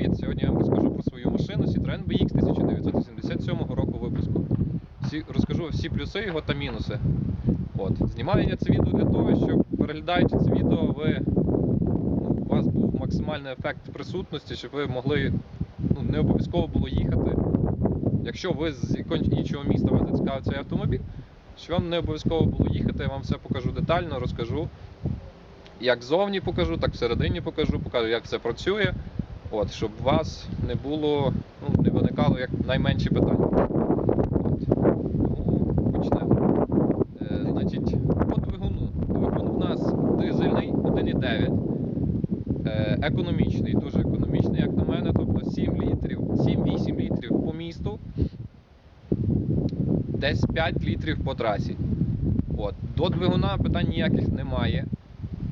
привіт! Сьогодні я вам розкажу про свою машину Citroen BX 1987 року випуску. Всі, розкажу всі плюси його та мінуси. От. Знімаю я це відео для того, щоб переглядаючи це відео, ви, ну, у вас був максимальний ефект присутності, щоб ви могли ну, не обов'язково було їхати. Якщо ви з іншого міста вас зацікавив цей автомобіль, що вам не обов'язково було їхати, я вам все покажу детально, розкажу. Як ззовні покажу, так всередині покажу, покажу, як все працює. От, щоб у вас не було, ну, не виникало як найменші питання. От. Тому почнемо. Е, значить, по двигуну. Двигун у нас дизельний 1,9. Е, економічний, дуже економічний, як на мене. Тобто 7 літрів, 7-8 літрів по місту, десь 5 літрів по трасі. От. До двигуна питань ніяких немає.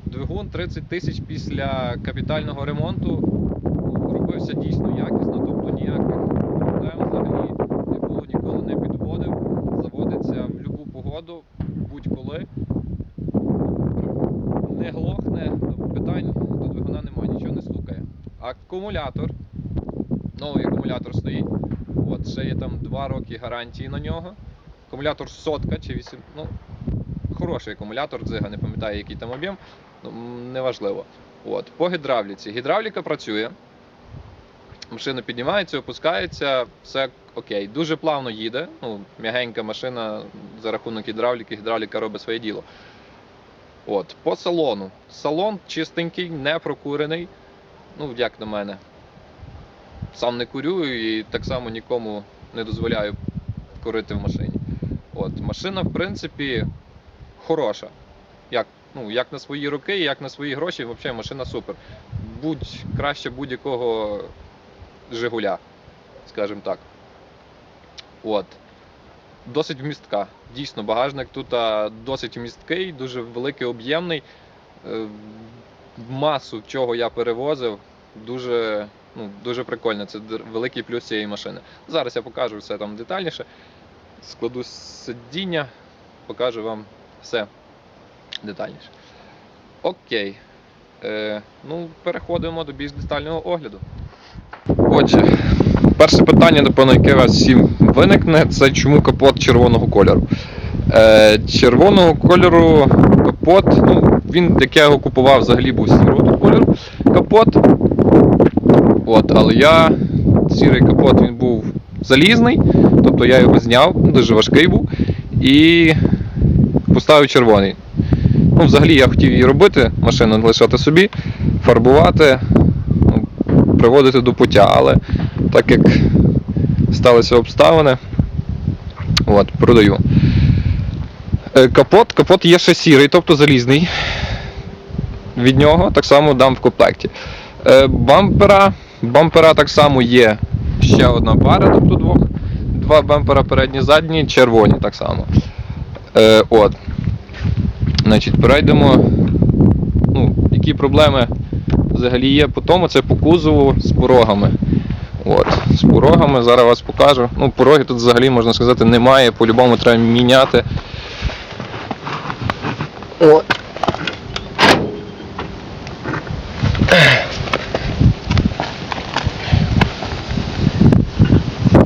Двигун 30 тисяч після капітального ремонту робився дійсно якісно, тобто ніяких проблем взагалі не було, ніколи не підводив. Заводиться в будь-яку погоду, будь-коли. Не глохне, питань до двигуна немає, нічого не стукає. Акумулятор. Новий акумулятор стоїть. От, ще є там 2 роки гарантії на нього. Акумулятор сотка чи 8. Ну, хороший акумулятор, дзига, не пам'ятаю, який там об'єм. Ну, неважливо. От, по гідравліці. Гідравліка працює. Машина піднімається, опускається, все окей. Дуже плавно їде. Ну, м'ягенька машина за рахунок гідравліки, гідравліка робить своє діло. От, по салону. Салон чистенький, не прокурений. Ну, як на мене. Сам не курю і так само нікому не дозволяю курити в машині. От, машина, в принципі, хороша. Як, ну, як на свої роки, як на свої гроші, взагалі машина супер. Будь краще будь-якого Жигуля, скажімо так. От. Досить вмістка. Дійсно, багажник тут досить вмісткий, дуже великий, об'ємний. Е, Масу чого я перевозив, дуже, ну, дуже прикольно. Це великий плюс цієї машини. Зараз я покажу все там детальніше. Складу сидіння, покажу вам все детальніше. Окей. Е, ну, переходимо до більш детального огляду. Отже, перше питання, напевно, яке вас всім виникне, це чому капот червоного кольору. Е, червоного кольору капот, ну, він, як я його купував, взагалі був сірого кольору капот. От, але я сірий капот він був залізний, тобто я його зняв, ну, дуже важкий був, і поставив червоний. Ну, взагалі я хотів її робити, машину лишати собі, фарбувати, приводити до пуття, але так як сталися обставини, от, продаю. Е, Капот, капот є ще сірий, тобто залізний. Від нього так само дам в комплекті. Е, Бампера, бампера так само є ще одна пара, тобто двох, два бампера передні, задні, червоні так само. Е, от. Значить, перейдемо. Ну, які проблеми взагалі є по тому, це по кузову з порогами. От, з порогами, зараз вас покажу. Ну, пороги тут взагалі, можна сказати, немає, по-любому треба міняти. От.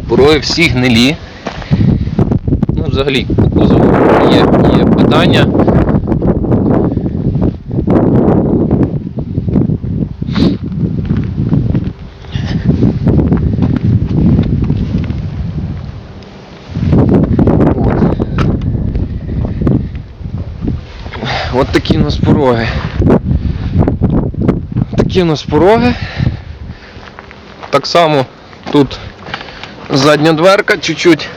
Пороги всі гнилі. Ну, взагалі, по кузову є, є питання. Такі у нас пороги. Такі у нас пороги. Так само тут задня дверка чуть-чуть,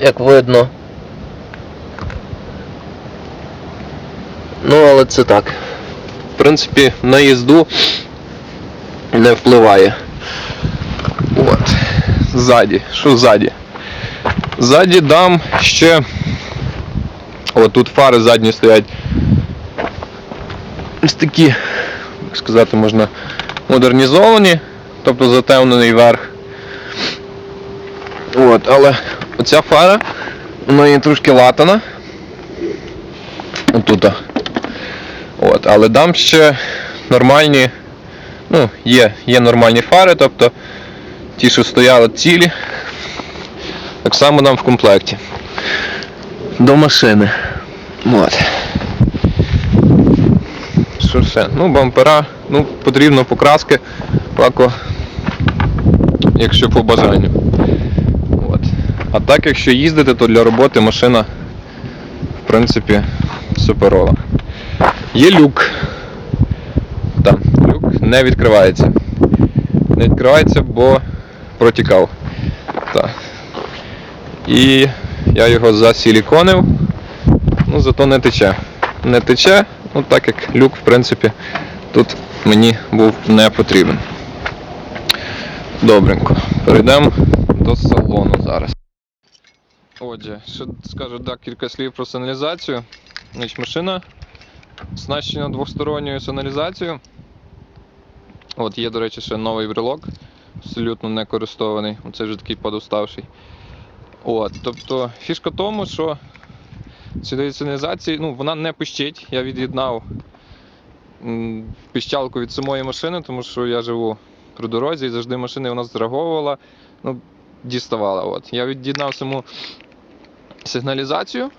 як видно. Ну, але це так. В принципі, на їзду не впливає. От. Ззаді. Що ззаді? Ззаді дам ще. От тут фари задні стоять. Ось такі, як сказати, можна модернізовані, тобто затемнений верх. От, але оця фара, вона є трошки латана. Отут. От, але дам ще нормальні Ну, є, є нормальні фари, тобто ті, що стояли цілі, так само нам в комплекті. До машини. От. Що ще? Ну, бампера, ну, потрібно покраски, пако, якщо по бажанню. От. А так, якщо їздити, то для роботи машина, в принципі, суперова. Є люк. Там, люк не відкривається. Не відкривається, бо протікав. Так. І я його засиліконив, ну зато не тече. Не тече, ну так як люк, в принципі, тут мені був не потрібен. Добренько. Перейдемо до салону зараз. Отже, ще скажу так, кілька слів про сигналізацію. Значить, машина оснащена двосторонньою сигналізацією. От є, до речі, ще новий брелок, абсолютно не користований. Це вже такий подуставший. От, тобто фішка тому, що цієї сигналізації, ну, вона не пищить. Я від'єднав м, пищалку від самої машини, тому що я живу при дорозі і завжди машина вона зреаговувала, ну, діставала. От. Я від'єднав саму сигналізацію,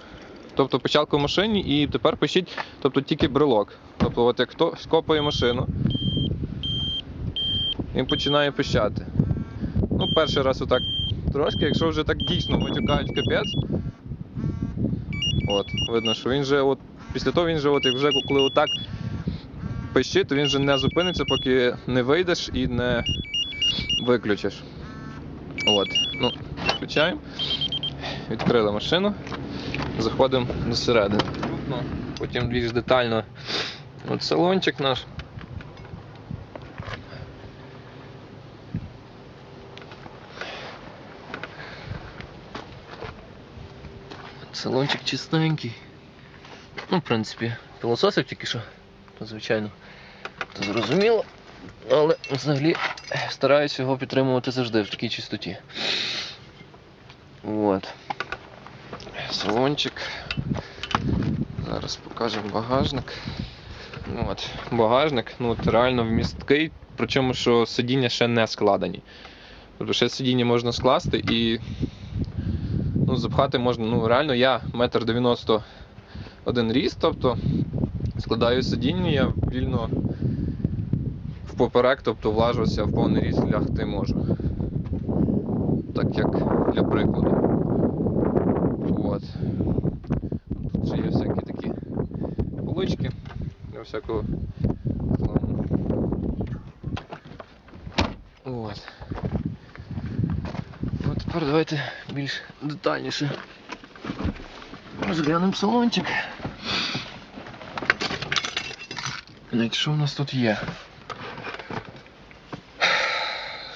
тобто пищалку в машині, і тепер пищить тобто, тільки брелок. Тобто, от як хто скопає машину, він починає пищати. Ну, перший раз отак трошки, якщо вже так дійсно витікають капець. От, видно, що він же от, після того він же, от, як вже коли отак пищить, то він же не зупиниться, поки не вийдеш і не виключиш. От, ну, включаємо. Відкрили машину, заходимо до середини. Потім більш детально от салончик наш. Салончик чистенький. Ну, в принципі, пилососив тільки що, звичайно, то зрозуміло. Але взагалі стараюся його підтримувати завжди в такій чистоті. От. Салончик. Зараз покажемо багажник. От, багажник, ну от реально вмісткий, причому що сидіння ще не складені. Тобто ще сидіння можна скласти і ну, запхати можна, ну реально я метр дев'яносто один ріст, тобто складаю сидіння, я вільно в поперек, тобто влажуся в повний ріст лягти можу. Так як для прикладу. От. Тут ще є всякі такі полички для всякого хламу. От. Ну, а тепер давайте більш детальніше розглянемо салончик. Значить, що у нас тут є?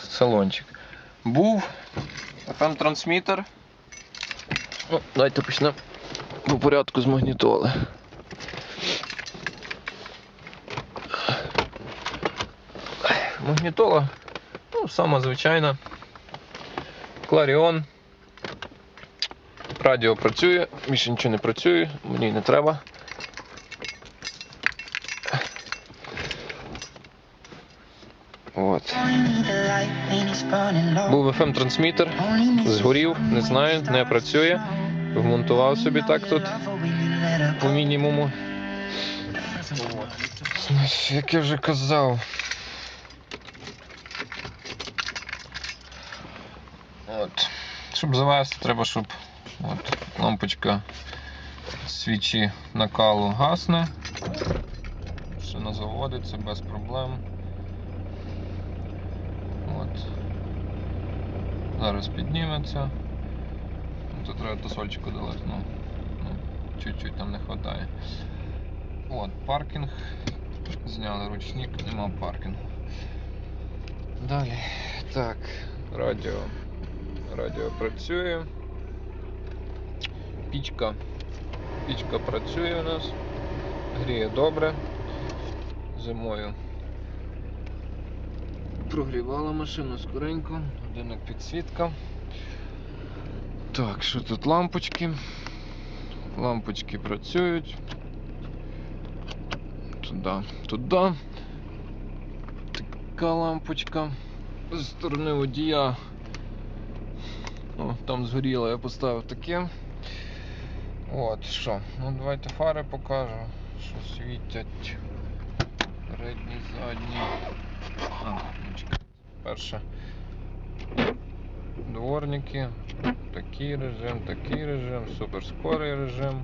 Салончик. Був FM трансмітер. Ну, давайте почнемо по порядку з магнітоли. Магнітола, ну, сама звичайна. Кларіон. Радіо працює, більше нічого не працює, мені не треба. От. Був FM трансмітер, згорів, не знаю, не працює. Вмонтував собі так тут по мінімуму. Як я вже казав. От. Щоб завести, треба, щоб от, лампочка свічі накалу гасне. Машина заводиться без проблем. От. Зараз підніметься. Ну, Тут треба до сольчику долити, ну, ну, чуть-чуть там не вистачає. От, паркінг. Зняли ручник, нема паркінгу. Далі. Так, радіо. Радіо працює. Пічка. Пічка працює у нас. Гріє добре. Зимою прогрівала машину скоренько. Годинник підсвітка. Так, що тут лампочки? Лампочки працюють. Туди, туди. Така лампочка з сторони водія. Ну, там згоріло, я поставив таке. От, що? Ну давайте фари покажу, що світять. Передні, задні. А, ну. Перше. Дворники. Такий режим, такий режим, суперскорий режим.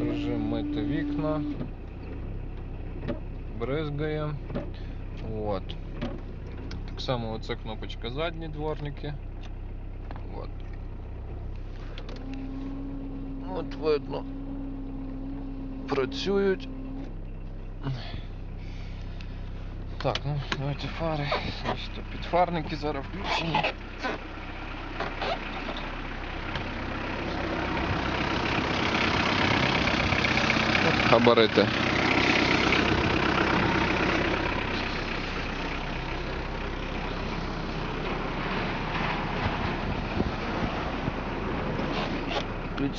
Режим мити вікна. Бризгає. От. Так само оце кнопочка задні дворники. От. От видно. Працюють. Так, ну давайте фари. Ось підфарники зараз включені. От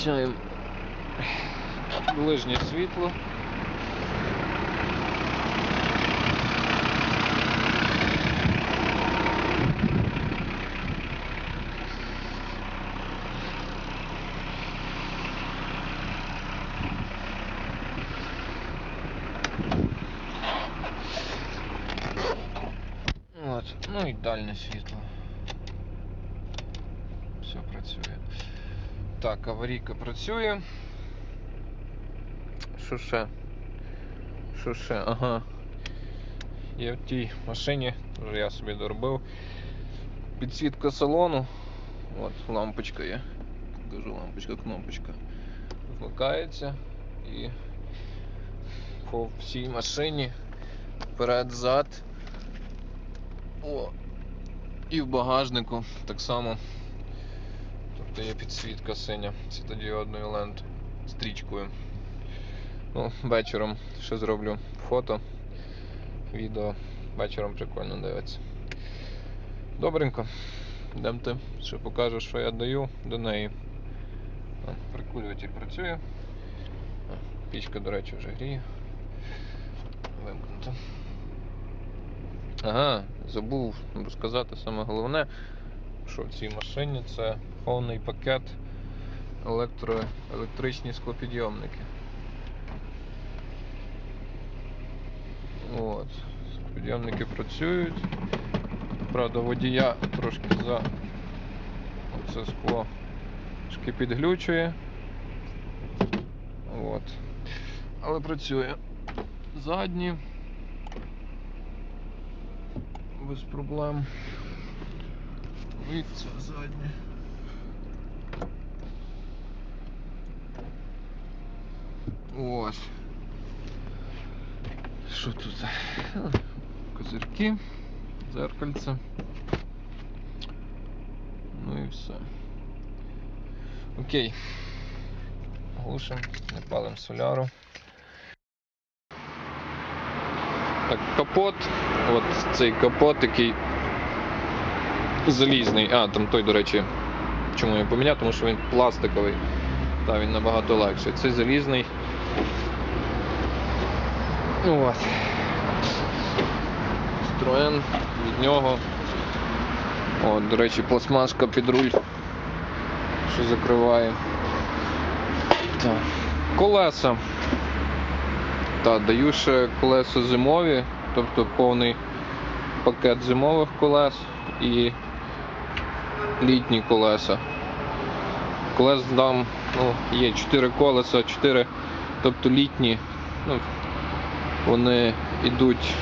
Включаємо ближнє світло. От, ну і дальнє світло. Все працює. Так, аварійка працює. Що ще? Що ще? Ага. Є в тій машині, вже я собі доробив. Підсвітка салону. От, лампочка є. Покажу лампочка, кнопочка. Вмикається і по всій машині вперед-зад. О! І в багажнику так само. Тобто є підсвітка синя світодіодною ленд стрічкою. Ну, вечором ще зроблю фото, відео. Вечором прикольно дивиться. Добренько. Йдемте, ще покажу, що я даю до неї. Прикурюватель працює. Пічка, до речі, вже гріє. Вимкнуто. Ага, забув розказати саме головне, що в цій машині це повний пакет електро... електричні склопідйомники. От. Склопідйомники працюють. Правда, водія трошки за це скло трошки підглючує. От. Але працює. Задні. Без проблем. Вікця заднє. Ось. Що тут? Козирки, зеркальце. Ну і все. Окей. Глушим, не палим соляру. Так, капот. От цей капот такий залізний. А, там той, до речі, чому я поміняв, тому що він пластиковий. Та він набагато легший. Цей залізний. От. Строєн від нього. О, до речі, пластмаска під руль, що закриває. Так. Колеса. Так, даю ще колеса зимові, тобто повний пакет зимових колес і літні колеса. Колес дам, ну, є 4 колеса, 4, тобто літні, ну, вони йдуть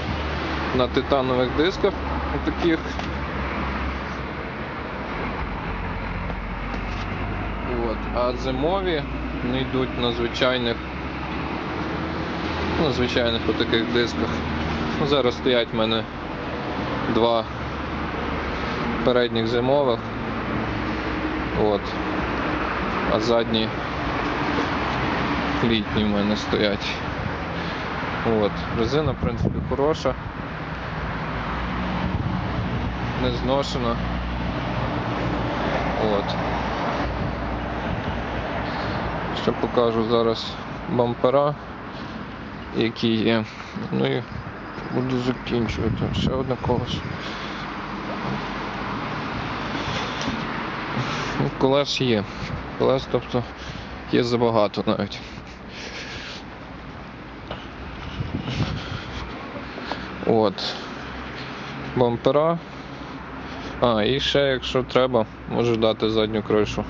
на титанових дисках таких. От. А зимові вони йдуть на звичайних на звичайних отаких дисках. Зараз стоять в мене два передніх зимових. От. А задні літні в мене стоять. От. Резина, в принципі, хороша. Не зношена. От. Ще покажу зараз бампера. які є. Ну і буду закінчувати. Ще одне колесо. Ну, колес є. Колес, тобто, є забагато навіть. От. Бампера. А, і ще, якщо треба, можу дати задню кришу.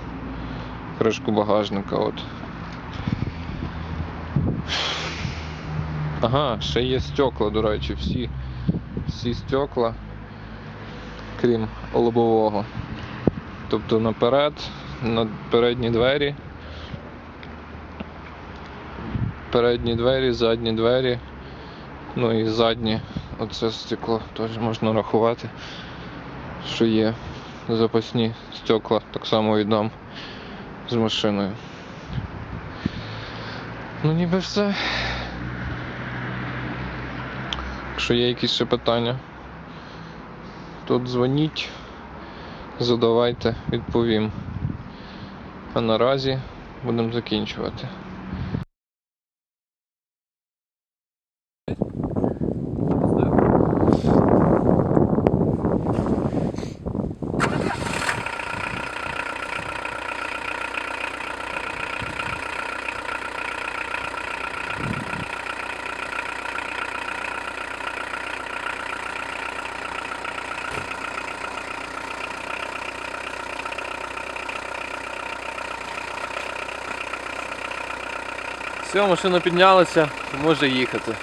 Кришку багажника. От. Ага, ще є стекла, до речі, всі, всі стекла, крім лобового. Тобто наперед, на передні двері. Передні двері, задні двері. Ну і задні, оце стекло теж можна рахувати, що є запасні стекла, так само віддам з машиною. Ну ніби все. Якщо є якісь ще питання, то дзвоніть, задавайте, відповім. А наразі будемо закінчувати. Все, машина піднялася, може їхати.